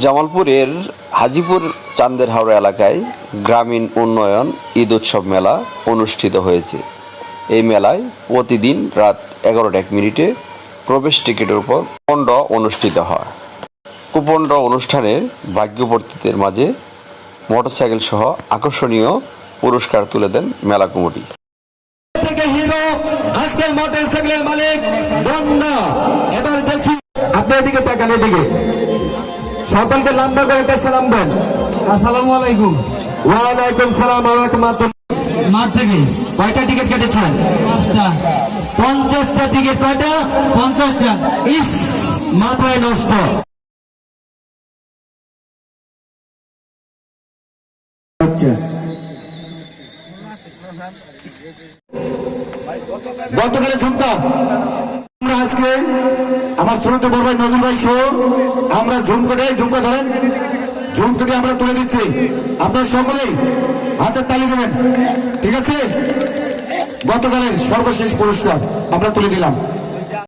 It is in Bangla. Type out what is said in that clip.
জামালপুরের হাজিপুর চান্দের হাওড়া এলাকায় গ্রামীণ উন্নয়ন ঈদ উৎসব মেলা অনুষ্ঠিত হয়েছে। এই মেলায় প্রতিদিন রাত এগারোটা এক মিনিটে প্রবেশ টিকিটের উপর কুপন্ড অনুষ্ঠিত হয়। কুপন্ড অনুষ্ঠানের ভাগ্যবর্তীদের মাঝে মোটরসাইকেল সহ আকর্ষণীয় পুরস্কার তুলে দেন মেলা কমিটি। থেকে হিরো মোটরসাইকেলের মালিক এবার দেখি আপনি এদিকে তাকান এদিকে। সকলকে লম্বা করে একটা সালাম দেন। আসসালামু আলাইকুম। ওয়ালাইকুম সালাম আলাইকুম মাঠ থেকে? কয়টা টিকিট কেটেছেন? পাঁচটা। পঞ্চাশটা টিকিট কয়টা? পঞ্চাশটা। ইস মাথায় নষ্ট। গতকালে ঝুমকা আমরা আজকে ছোট বড় ভাই নজরুল ভাই সহ আমরা ঝুমকোটে, ঝুমকা ধরেন। ঝুমকোটে আমরা তুলে দিচ্ছি। আপনার সকলেই হাতের তালি দেবেন। ঠিক আছে? গতকালের সর্বশেষ পুরস্কার আমরা তুলে দিলাম।